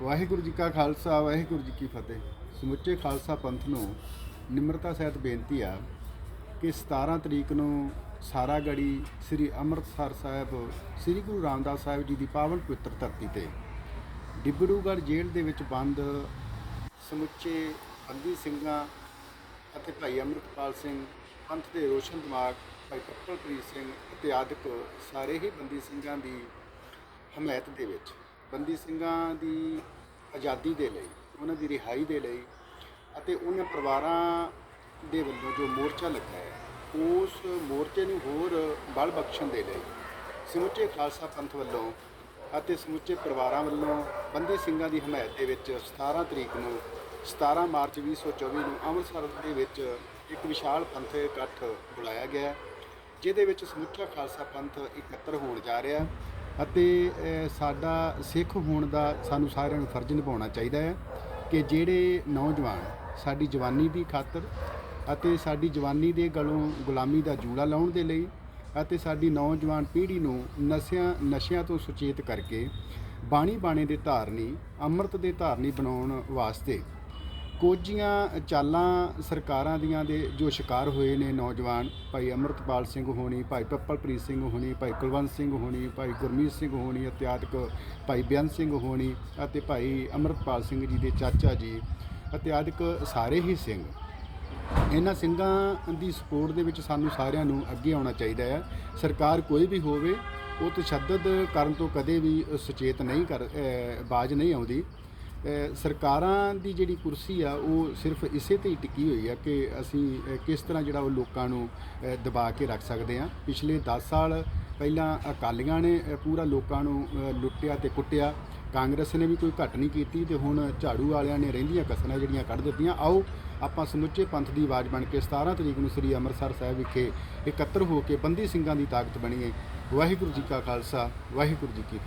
ਵਾਹਿਗੁਰੂ ਜੀ ਕਾ ਖਾਲਸਾ, ਵਾਹਿਗੁਰੂ ਜੀ ਕੀ ਫਤਿਹ। ਸਮੁੱਚੇ ਖਾਲਸਾ ਪੰਥ ਨੂੰ ਨਿਮਰਤਾ ਸਹਿਤ ਬੇਨਤੀ ਆ ਕਿ 17 ਤਰੀਕ ਨੂੰ ਸਾਰਾਗੜੀ ਸ੍ਰੀ ਅੰਮ੍ਰਿਤਸਰ ਸਾਹਿਬ, ਸ੍ਰੀ ਗੁਰੂ ਰਾਮਦਾਸ ਸਾਹਿਬ ਜੀ ਦੀ ਪਾਵਨ ਪਵਿੱਤਰ ਧਰਤੀ ਤੇ ਡਿਬੜੂਗੜ੍ਹ ਜੇਲ੍ਹ ਦੇ ਵਿੱਚ ਬੰਦ ਸਮੁੱਚੇ ਬੰਦੀ ਸਿੰਘਾਂ ਅਤੇ ਭਾਈ ਅੰਮ੍ਰਿਤਪਾਲ ਸਿੰਘ ਪੰਥ ਦੇ ਰੋਸ਼ਨ ਦਿਮਾਗ, ਭਾਈ ਪੱਪਲਪ੍ਰੀਤ ਸਿੰਘ ਅਤੇ ਆਦਿਕ ਸਾਰੇ ਹੀ ਬੰਦੀ ਸਿੰਘਾਂ ਦੀ ਹਮਾਇਤ ਦੇ ਵਿੱਚ ਬੰਦੀ ਸਿੰਘਾਂ ਦੀ ਆਜ਼ਾਦੀ ਦੇ ਲਈ, ਉਹਨਾਂ ਦੀ ਰਿਹਾਈ ਦੇ ਲਈ ਅਤੇ ਉਹਨਾਂ ਪਰਿਵਾਰਾਂ ਦੇ ਵੱਲੋਂ ਜੋ ਮੋਰਚਾ ਲੱਗਾ ਹੈ, ਉਸ ਮੋਰਚੇ ਨੂੰ ਹੋਰ ਬਲ ਬਖਸ਼ਣ ਦੇ ਲਈ ਸਮੁੱਚੇ ਖਾਲਸਾ ਪੰਥ ਵੱਲੋਂ ਅਤੇ ਸਮੁੱਚੇ ਪਰਿਵਾਰਾਂ ਵੱਲੋਂ ਬੰਦੀ ਸਿੰਘਾਂ ਦੀ ਹਮਾਇਤ ਦੇ ਵਿੱਚ 17 ਤਰੀਕ ਨੂੰ 17 ਮਾਰਚ 2024 ਨੂੰ ਅੰਮ੍ਰਿਤਸਰ ਦੇ ਵਿੱਚ ਇੱਕ ਵਿਸ਼ਾਲ ਪੰਥ ਇਕੱਠ ਬੁਲਾਇਆ ਗਿਆ, ਜਿਹਦੇ ਵਿੱਚ ਸਮੁੱਚਾ ਖਾਲਸਾ ਪੰਥ ਇਕੱਤਰ ਹੋਣ ਜਾ ਰਿਹਾ। ਅਤੇ ਸਾਡਾ ਸਿੱਖ ਹੋਣ ਦਾ ਸਾਨੂੰ ਸਾਰਿਆਂ ਨੂੰ ਫਰਜ਼ ਨਿਭਾਉਣਾ ਚਾਹੀਦਾ ਹੈ ਕਿ ਜਿਹੜੇ ਨੌਜਵਾਨ ਸਾਡੀ ਜਵਾਨੀ ਦੀ ਖਾਤਰ ਅਤੇ ਸਾਡੀ ਜਵਾਨੀ ਦੇ ਗਲੋਂ ਗੁਲਾਮੀ ਦਾ ਜੂੜਾ ਲਾਉਣ ਦੇ ਲਈ ਅਤੇ ਸਾਡੀ ਨੌਜਵਾਨ ਪੀੜ੍ਹੀ ਨੂੰ ਨਸ਼ਿਆਂ ਨਸ਼ਿਆਂ ਤੋਂ ਸੁਚੇਤ ਕਰਕੇ ਬਾਣੀ ਬਾਣੇ ਦੇ ਧਾਰਨੀ, ਅੰਮ੍ਰਿਤ ਦੇ ਧਾਰਨੀ ਬਣਾਉਣ ਵਾਸਤੇ ਕੋਝੀਆਂ ਚਾਲਾਂ ਸਰਕਾਰਾਂ ਦੀਆਂ ਦੇ ਜੋ ਸ਼ਿਕਾਰ ਹੋਏ ਨੇ ਨੌਜਵਾਨ ਭਾਈ ਅਮਰਤਪਾਲ ਸਿੰਘ ਹੋਣੀ ਭਾਈ ਪੱਪਲਪ੍ਰੀਤ ਸਿੰਘ ਹੋਣੀ ਭਾਈ ਕੁਲਵੰਤ ਸਿੰਘ ਹੋਣੀ ਭਾਈ ਗੁਰਮੀਤ ਸਿੰਘ ਹੋਣੀ ਇਤਿਆਦਿਕ ਭਾਈ ਬੇਅੰਤ ਸਿੰਘ ਹੋਣੀ ਅਤੇ ਭਾਈ ਅਮਰਤਪਾਲ ਸਿੰਘ ਜੀ ਦੇ ਚਾਚਾ ਜੀ ਇਤਿਆਦਿਕ ਸਾਰੇ ਹੀ ਸਿੰਘ। ਇਹਨਾਂ ਸਿੰਘਾਂ ਦੀ ਸਪੋਰਟ ਦੇ ਵਿੱਚ ਸਾਨੂੰ ਸਾਰਿਆਂ ਨੂੰ ਅੱਗੇ ਆਉਣਾ ਚਾਹੀਦਾ ਹੈ। ਸਰਕਾਰ ਕੋਈ ਵੀ ਹੋਵੇ ਉਹ ਤਸ਼ੱਦਦ ਕਰਨ ਤੋਂ ਕਦੇ ਵੀ ਸੁਚੇਤ ਨਹੀਂ ਕਰ ਅ, ਬਾਜ਼ ਨਹੀਂ ਆਉਂਦੀ। ਸਰਕਾਰਾਂ ਦੀ ਜਿਹੜੀ ਕੁਰਸੀ ਆ, ਉਹ ਸਿਰਫ ਇਸੇ ਤੇ ਹੀ ਟਿੱਕੀ ਹੋਈ ਆ ਕਿ ਅਸੀਂ ਕਿਸ ਤਰ੍ਹਾਂ ਜਿਹੜਾ ਉਹ ਲੋਕਾਂ ਨੂੰ ਦਬਾ ਕੇ ਰੱਖ ਸਕਦੇ ਆ। ਪਿਛਲੇ 10 ਸਾਲ ਪਹਿਲਾਂ ਅਕਾਲੀਆਂ ਨੇ ਪੂਰਾ ਲੋਕਾਂ ਨੂੰ ਲੁੱਟਿਆ ਤੇ ਕੁੱਟਿਆ। ਕਾਂਗਰਸ ਨੇ ਵੀ ਕੋਈ ਘੱਟ ਨਹੀਂ ਕੀਤੀ ਤੇ ਹੁਣ ਝਾੜੂ ਵਾਲਿਆਂ ਨੇ ਰਹਿੰਦੀਆਂ ਕਸਰਾਂ ਜਿਹੜੀਆਂ ਕੱਢ ਦਿੱਤੀਆਂ। ਆਓ, ਆਪਾਂ ਸਮੁੱਚੇ ਪੰਥ ਦੀ ਆਵਾਜ਼ ਬਣ ਕੇ 17 ਤਰੀਕ ਨੂੰ ਸ੍ਰੀ ਅੰਮ੍ਰਿਤਸਰ ਸਾਹਿਬ ਵਿਖੇ ਇਕੱਤਰ ਹੋ ਕੇ ਬੰਦੀ ਸਿੰਘਾਂ ਦੀ ਤਾਕਤ ਬਣੀਏ ਵਾਹਿਗੁਰੂ ਜੀ ਕਾ ਖਾਲਸਾ, ਵਾਹਿਗੁਰੂ ਜੀ ਕੀ